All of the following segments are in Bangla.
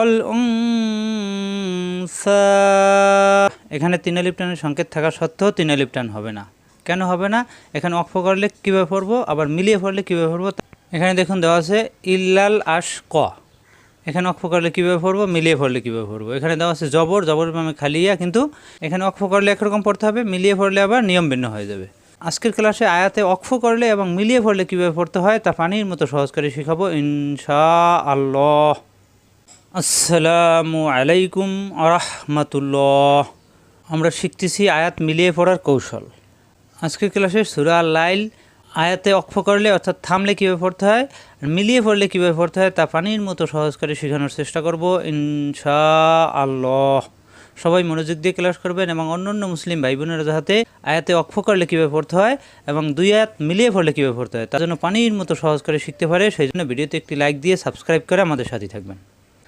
অল এখানে তিন আলিফ সংকেত থাকা সত্ত্বেও তিন আলিফ হবে না। কেন হবে না? এখানে অক্ষ করলে কীভাবে পড়ব? আবার মিলিয়ে পড়লে কীভাবে পড়ব? এখানে দেখুন দেওয়া আছে ইল্লাল আশ ক। এখানে অক্ষ করলে কীভাবে পড়ব? মিলিয়ে পড়লে কীভাবে পড়ব? এখানে দেওয়া আছে জবর জবর আমি খালিয়া কিন্তু এখানে অক্ষ করলে একরকম পড়তে হবে, মিলিয়ে পড়লে আবার নিয়ম ভিন্ন হয়ে যাবে। আজকের ক্লাসে আয়াতে অক্ষ করলে এবং মিলিয়ে পড়লে কীভাবে পড়তে হয়? তা পানির মতো সহজ করে শেখাবো ইনশা আল্লাহ আসসালামু আলাইকুম আরহামাতুল্লাহ। আমরা শিখতেছি আয়াত মিলিয়ে পড়ার কৌশল। আজকের ক্লাসে সুরা লাইল আয়াতে অক্ষ করলে, অর্থাৎ থামলে কীভাবে পড়তে হয়, আর মিলিয়ে পড়লে কীভাবে পড়তে হয়, তা পানির মতো সহজ করে শেখানোর চেষ্টা করব ইনশা আল্লাহ সবাই মনোযোগ দিয়ে ক্লাস করবেন এবং অন্য অন্য মুসলিম ভাই বোনেরা যাতে আয়াতে অক্ষ করলে কীভাবে পড়তে হয় এবং দুই আয়াত মিলিয়ে পড়লে কীভাবে পড়তে হয়, তার জন্য পানির মতো সহজ করে শিখতে পারে, সেই জন্য ভিডিওতে একটি লাইক দিয়ে সাবস্ক্রাইব করে আমাদের সাথে থাকবেন।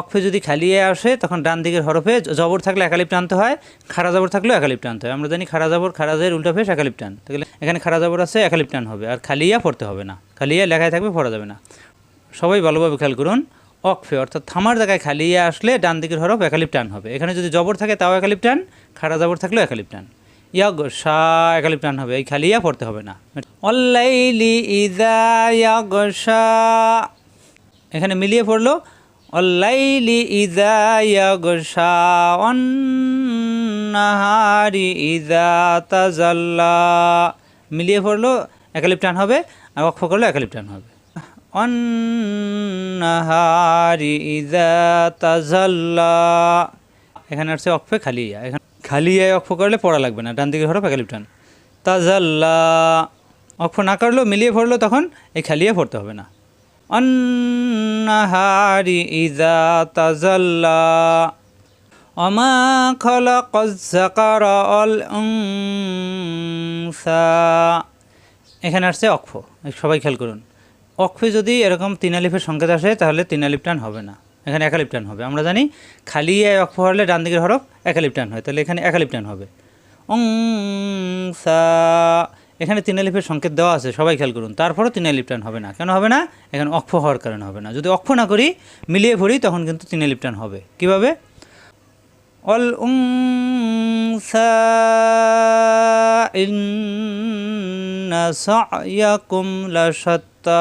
অক্ষে যদি খালিয়ে আসে, তখন ডান দিকের হরফে জবর থাকলে একালিপ টানতে হয় খাড়া জবর থাকলেও একালিপ টানতে হয়। আমরা জানি খাড়া জবর খারাজের উল্টা ফেস একালিপ টান। তাহলে এখানে খাড়া জবর আছে একালিপ টান হবে। আর খালিয়া পড়তে হবে না। খালিয়া লেখায় থাকবে, পড়া যাবে না। সবাই ভালোভাবে খেয়াল করুন অক্ষে অর্থাৎ থামার জায়গায় খালিয়ে আসলে ডান দিকের হরফ একালিপ টান হবে। এখানে যদি জবর থাকে, তাও একালিপ টান খাড়া জবর থাকলেও একালিপ টান। ইয়াগ সা একালিপ টান হবে। এই খালিয়া পড়তে হবে না। অল্লাইলি ইদা ইয়াগশা এখানে মিলিয়ে পড়ল অল্লাইলি ইদা ইয়াগশা অন্নাহারি ইদা তাজাল্লা মিলিয়ে পড়ল একালিপ টান হবে, আর অক্ষ করলে একালিপ টান হবে। অন্নাহারি ইদা তাজাল্লা এখানে আসছে অক্ষে খালি খালিয়া। এখানে খালি খালিয়ায় অক্ষ করলে পড়া লাগবে না ডান দিকে হরফ একালিপ টান তাজাল্লা অক্ষ না করলেও মিলিয়ে পড়ল, তখন এই খালিয়া পড়তে হবে না। অন্নাহারি ইদা তাজাল্লা। অমা খলক জাকার অল এখানে আসছে অক্ষ। সবাই খেয়াল করুন। অক্ষে যদি এরকম তিন আলিফের সংকেত আসে, তাহলে তিন আলিফ টান হবে না। এখানে একালিপ টান হবে। আমরা জানি খালি অক্ষ হলে ডান দিকের হরফ একালিপ টান হয়। তাহলে এখানে একালিপ টান হবে। অংসা এখানে তিন আলিফের সংকেত দেওয়া আছে, সবাই খেয়াল করুন। তারপরও তিন আলিপ টান হবে না। কেন হবে না? এখানে অক্ষ হওয়ার কারণে হবে না। যদি অক্ষ না করি, মিলিয়ে পড়ি তখন কিন্তু তিন আলিপ টান হবে। কীভাবে? অল লাশাত্তা।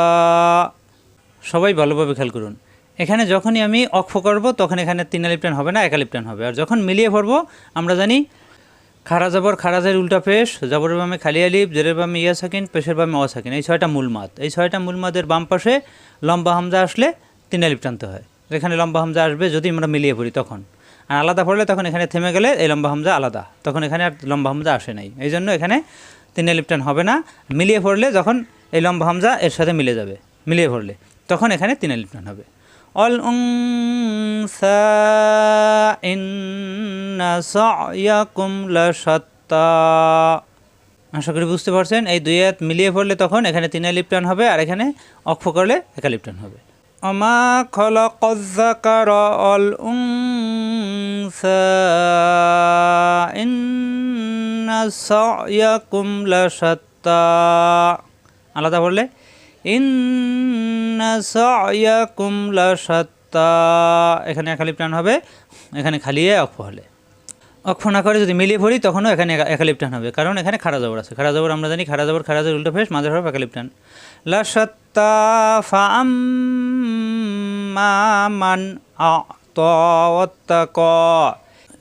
সবাই ভালোভাবে খেয়াল করুন। এখানে যখনই আমি অক্ষ করব, তখন এখানে তিন আলিপ্টান হবে না একালিপ টান হবে। আর যখন মিলিয়ে পড়ব আমরা জানি খাড়া জবর খারাজের উল্টা পেশ, জবরের বামে খালি আলিফ, জেরের বামে ইয়া সাকিন, পেশের বামে অ সাকিন। এই ছয়টা মূল মাত এই ছয়টা মূল মাদের বাম পাশে লম্বা হামজা আসলে তিন আলিপ টানতে হয়। এখানে লম্বা হামজা আসবে যদি আমরা মিলিয়ে পড়ি তখন। আর আলাদা পড়লে তখন এখানে থেমে গেলে এই লম্বা হামজা আলাদা। তখন এখানে আর লম্বা হামজা আসে নাই। এই জন্য এখানে তিন আলিপ টান হবে না। মিলিয়ে পড়লে যখন এই লম্বা হামজা এর সাথে মিলে যাবে। মিলিয়ে পড়লে। তখন এখানে তিন আলিপ টান হবে। উংসা ইন্না সায়াকুম লাশাত্তা। আশা করি বুঝতে পারছেন, এই দুই হাত মিলিয়ে পড়লে তখন এখানে তিন আলিপ টান হবে আর এখানে অক্ষ করলে একা টান হবে। অমা খলকার অল উংসা ইন্না সায়াকুম লাশাত্তা। আলাদা পড়লে ইন্না সায়াকুম লাশাত্তা। এখানে একালিপ টান হবে, এখানে খালিয়ে অক্ষ হলে। অক্ষ না করে যদি মিলিয়ে পড়ি তখনও এখানে একা- একালিপ টান হবে। কারণ এখানে খাড়া জবর আছে। খাড়া জবর আমরা জানি, খাড়া জবর খাড়া জবর, উল্টো ফেস, মাঝে হরফ একালিপ টান। লাশাত্তা ফাআম্মান আতাওয়াত্তাক।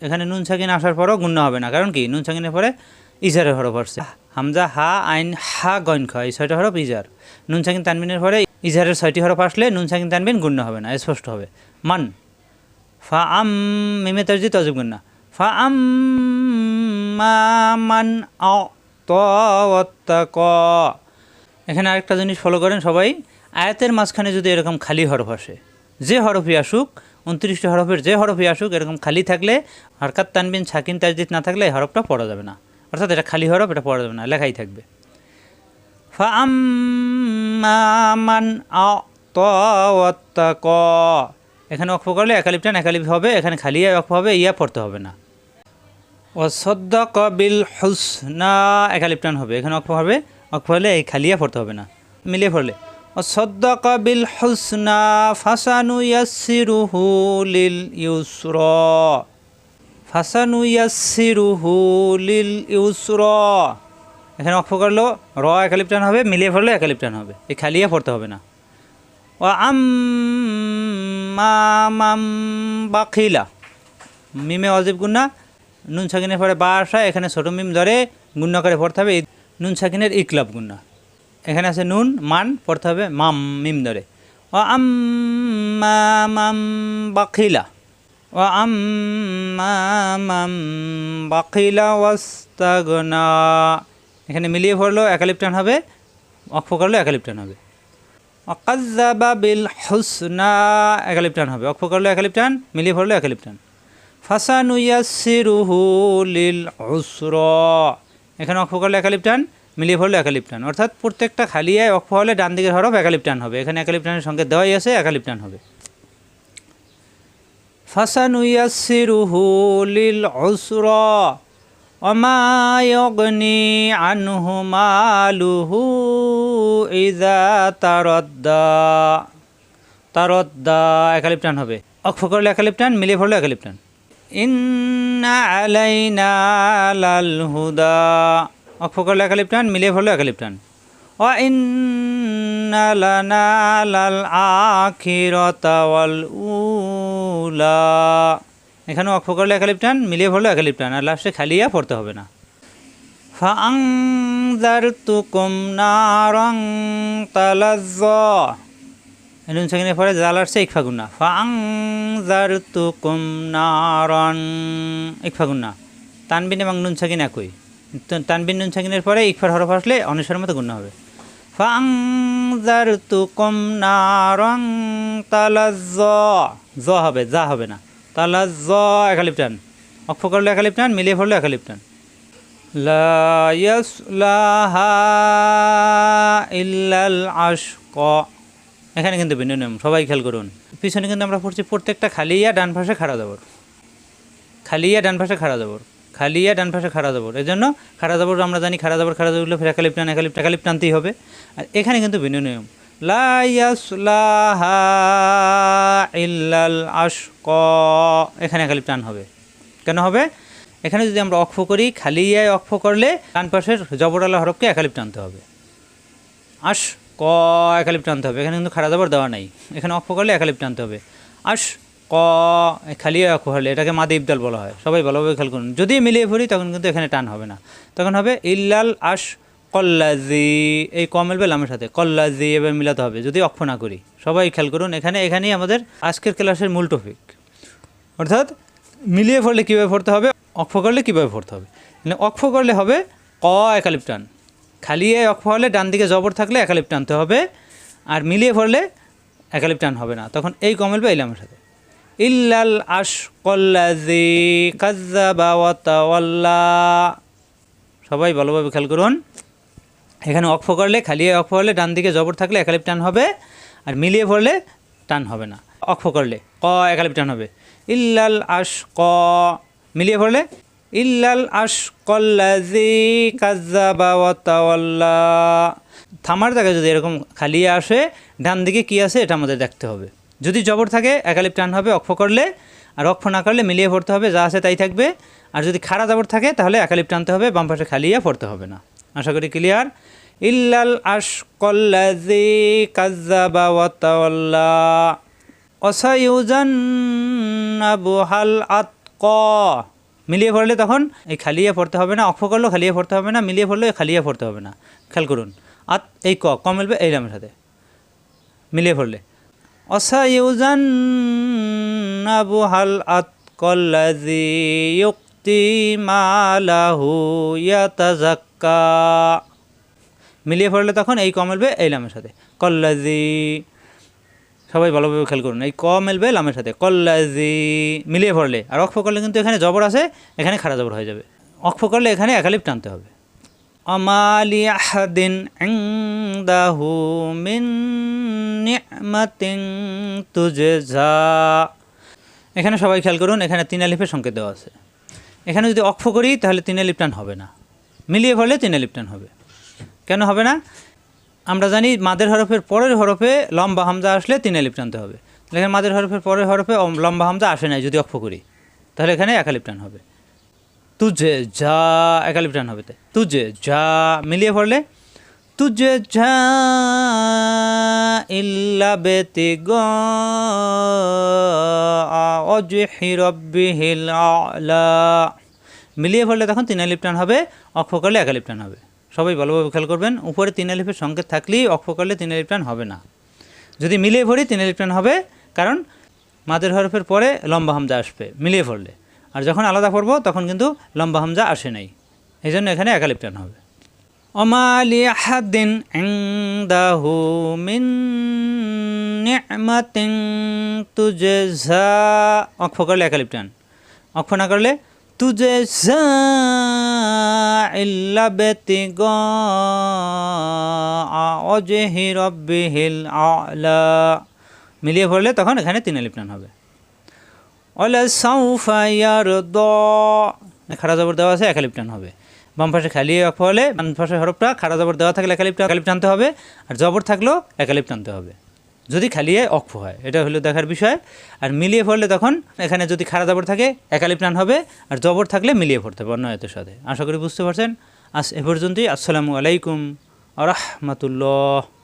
এখানে নুন সাকিন আসার পরও গুণ্য হবে না। কারণ কি? নুন সাকিনের পরে ইজারের হরফ আসছে। হামজা হা আইন হা গইন খ, এই ছয়টা হরফ ইজার। নুন সাকিন তানবিনের পরে ইজারের ছয়টি হরফ আসলে নুন সাকিন তানবিন গুণ্য হবে না স্পষ্ট হবে। মান, ফা আম মিমে তারজি তজিব গুন্না ফা আম মান আতাওয়াত্তাক এখানে আরেকটা জিনিস ফলো করেন সবাই, আয়াতের মাঝখানে যদি এরকম খালি হরফ আসে, যে হরফই আসুক, উনত্রিশটি হরফের যে হরফই আসুক, এরকম খালি থাকলে হরকাত তানবিন ছাকিন তাজদিদ না থাকলে এই হরফটা পড়া যাবে না। অর্থাৎ এটা খালি হরফ এটা পড়া যাবে না, লেখাই থাকবে। ক এখানে অক্ষ করলে একালিপ টান একালিপ হবে, এখানে খালি অক্ষ হবে, ইয়া পড়তে হবে না। ও সদ্দক বিল হুসনা একালিপ টান হবে, এখানে অক্ষ হবে অক্ষ হলে এই খালিয়া পড়তে হবে না, মিলিয়ে পড়লে। ও সদ্দক বিল হুসনা ফাসানু ইয়াসিরুহু লিল ইউসর। ফাসানু ইয়াসিরুহু লিল ইউসর এখানে অক্ষ করল, র একালিপ টান হবে, মিলিয়ে পড়লে একালিপ টান হবে। এই খালিয়ে পড়তে হবে না। ও আম মাম মিমে অজিব গুন্না নুন সাকিনের পরে বা আসা, এখানে ছোটো মিম ধরে গুণ্য করে পড়তে হবে নুন সাকিনের ইকলাব গুন্না এখানে আছে নুন, মান, পড়তে হবে মাম, মিম ধরে। ও আম মাম এখানে মিলিয়ে পড়ল, একালিপটান হবে অক্ষ করল, একালিপটান হবে। অকাজ্জাবা বিল হুসনা একালিপটান হবে অক্ষ করল, একালিপটান, মিলিয়ে পড়ল, একালিপটান। ফাসানুয়াসিরুহু লিল উসর এখানে অক্ষ করলে, একালিপটান, মিলিয়ে পড়ল, একালিপটান। অর্থাৎ প্রত্যেকটা খালিয়ায় অক্ষ হলে ডান দিকের হরফ একালিপটান হবে, এখানে একালিপটানের সঙ্গে দেওয়াই আছে, একালিপটান হবে। ফাসানুয়াসিরুহু লিল উসর وما يغني عنه ماله إذا تردى তারদ্দা একালিপ টান হবে অক্ষ করলে একালিপ টান মিলিয়ে পড়লে একালিপ টান ইন্না আলাইনা লাল হুদা অক্ষ করলে একালিপ টান মিলিয়ে পড়লে একালিপ টান ও ইন্না লানা লাল আখিরতা ওয়াল উলা এখানেও অক্ষ করলে একালিপ টান মিলিয়ে পড়লে একালিপ টান আর লাস্টে খালিয়া পড়তে হবে না। ফাংজারতুকুম নারং তালাজ্জ। নুন সেখানে পরে জাল আসছে, ইকফা গুন্না। ফাংজারতুকুম নারং, ইকফা গুন্না। তানবিন এবং নুন সাকিন একই। তো তানবিন, নুন সাকিনের পরে ইকফার হরফ আসলে অনুসারের মতো গুন্না হবে। ফাংজারতুকুম নারং তালাজ্জ। জ হবে, যা হবে না। তালা জ একালিপ টান। অক্ষ করলে একালিপ টান, মিলিয়ে পড়লে একালিপ টান। আশক। এখানে কিন্তু ভিন্ন নিয়ম, সবাই খেয়াল করুন। পিছনে কিন্তু আমরা পড়ছি প্রত্যেকটা খালিয়া ডান পাশে খাড়া যাবর খালিয়া ডান পাশে খাড়া যাবর খালিয়া ডান পাশে খাড়া যাবর এই জন্য খাড়া যাবর আমরা জানি, খাড়া যাবর খাড়া যাবর ফের একালিপ টান, একালিপ একালিপ টানতেই হবে। আর এখানে কিন্তু ভিন্ন নিয়ম। লাহা ইল্লাল আশক। এখানে একালিপ টান হবে। কেন হবে? এখানে যদি আমরা অক্ষ করি, খালি ইয়ায় অক্ষ করলে ডান পাশের জবরালা হরফকে একালিপ টানতে হবে। আশ ক একালিপ টানতে হবে। এখানে কিন্তু খাড়া জবর দেওয়া নাই। এখানে অক্ষ করলে একালিপ টানতে হবে। আশ ক খালি অক্ষ হলে এটাকে মাদে ইবদাল বলা হয়। সবাই ভালোভাবে খেয়াল করুন। যদি মিলিয়ে পড়ি তখন কিন্তু এখানে টান হবে না। তখন হবে ইল্লাল আশ কল্লাজি, এই ক মিলবে সাথে, কল্লাজি, এবার মিলাতে হবে, যদি অক্ষ না করি। সবাই খেয়াল করুন, এখানে, এখানেই আমাদের আজকের ক্লাসের মূল টপিক অর্থাৎ মিলিয়ে পড়লে কীভাবে পড়তে হবে অক্ষ করলে কীভাবে পড়তে হবে? মানে অক্ষ করলে হবে ক একালিপ টান খালিয়ে অক্ষ হলে ডান দিকে জবর থাকলে একালিপ টানতে হবে, আর মিলিয়ে পড়লে একালিপ টান হবে না। তখন এই ক মিলবে এই সাথে। ইল্লাল আশ কল্লাজি কাজ্জাবা ওয়াতাওয়াল্লা সবাই ভালোভাবে খেয়াল করুন। এখানে অক্ষ করলে, খালিয়ে অক্ষ হলে ডান দিকে জবর থাকলে একালিপ টান হবে, আর মিলিয়ে পড়লে টান হবে না। অক্ষ করলে, ক একালিপ টান হবে। ইল্লাল আশ ক মিলিয়ে পড়লে ইল্লাল আশ কল্লাজি কাজ্জাবা ওয়াতাওয়াল্লা থামার জায়গায় যদি এরকম খালিয়ে আসে, ডান দিকে কী আছে এটা আমাদের দেখতে হবে। যদি জবর থাকে, একালিপ টান হবে অক্ষ করলে, আর অক্ষ না করলে মিলিয়ে পড়তে হবে, যা আছে তাই থাকবে। আর যদি খাড়া জবর থাকে, তাহলে একালিপ টানতে হবে, বাম পাশে খালিয়ে পড়তে হবে না। আশা করি ক্লিয়ার ইল্লাল আশকল্লাজি কাজ্জাবা ওয়াতাওয়াল্লা অসায়ুজান বুহাল আতক। মিলিয়ে পড়লে তখন এই খালিয়ে পড়তে হবে না অক্ষ করলেও খালিয়ে পড়তে হবে না, মিলিয়ে পড়লেও খালিয়ে পড়তে হবে না। খেয়াল করুন। আত, এই ক ক মিলবে এই রামের সাথে। মিলিয়ে পড়লে। অসায়ুজান বুহাল আতকল্লাজি ইউক্তি মালাহু ইয়াতাজাক্কা মিলিয়ে পড়লে তখন এই ক মিলবে, এই লামের সাথে। কল্লাজি। সবাই ভালোভাবে খেয়াল করুন, এই ক মিলবে, লামের সাথে। কল্লাজি। মিলিয়ে পড়লে, আর অক্ষ করলে কিন্তু এখানে জবর আছে এখানে খাড়া জবর হয়ে যাবে। অক্ষ করলে এখানে একালিপ টানতে হবে। অমালি আহাদিন ইনদাহু মিন তুজজা। এখানে সবাই খেয়াল করুন, এখানে তিন আলিফের সংকেত দেওয়া আছে। এখানে যদি অক্ষ করি, তাহলে তিন আলিপ টান হবে না। মিলিয়ে পড়লে তিন আলিপ হবে। কেন হবে না? আমরা জানি মাদের হরফের পরের হরফে লম্বা হামজা আসলে তিন আলিপ হবে। তাহলে এখানে মাদের হরফের পরের হরফে লম্বা হামজা আসে নাই যদি অক্ষ করি। তাহলে এখানে একালিপ টান হবে। তুজে যা একালিপ টান হবে। তুজে যা মিলিয়ে পড়লে তুজে যা ইল্লা বেতি গ অজহি রব্বিহিল আলা। মিলিয়ে পড়লে তখন তিন আলিপ টান হবে, অক্ষ করলে একালিপ টান হবে। সবাই ভালোভাবে খেয়াল করবেন, উপরে তিন আলিফের সংকেত থাকলেই অক্ষ করলে তিন আলিপ টান হবে না। যদি মিলিয়ে ভরি তিন আলিপ টান হবে, কারণ মাদের হরফের পরে লম্বা হামজা আসবে, মিলিয়ে পড়লে আর যখন আলাদা পড়ব, তখন কিন্তু লম্বা হামজা আসে নাই। এই জন্য এখানে একালিপ টান হবে। অমালি আহাদিন অক্ষ করলে একালিপ টান। অক্ষ না করলে অজহি রব্বিহিল আলা। মিলিয়ে পড়লে তখন এখানে তিন টান হবে। অলে সাউফায়ার দ খারা জবর দেওয়া আছে একালিপ টান হবে। বাম পাশে খালি হলে বাম পাশে হরফটা খারা জবর দেওয়া থাকলে একালিপ একালিপ টানতে হবে। আর জবর থাকলেও একালিপ টানতে হবে। যদি খালিয়ে অক্ষ হয়, এটা হলো দেখার বিষয়। আর মিলিয়ে পড়লে তখন এখানে যদি খারা জবর থাকে, একালিপ টান হবে, আর জবর থাকলে মিলিয়ে পড়তে হবে অন্য আয়তের সাথে। আশা করি বুঝতে পারছেন? আস এ পর্যন্তই। আসসালামু আলাইকুম আ রহমতুল্লাহ।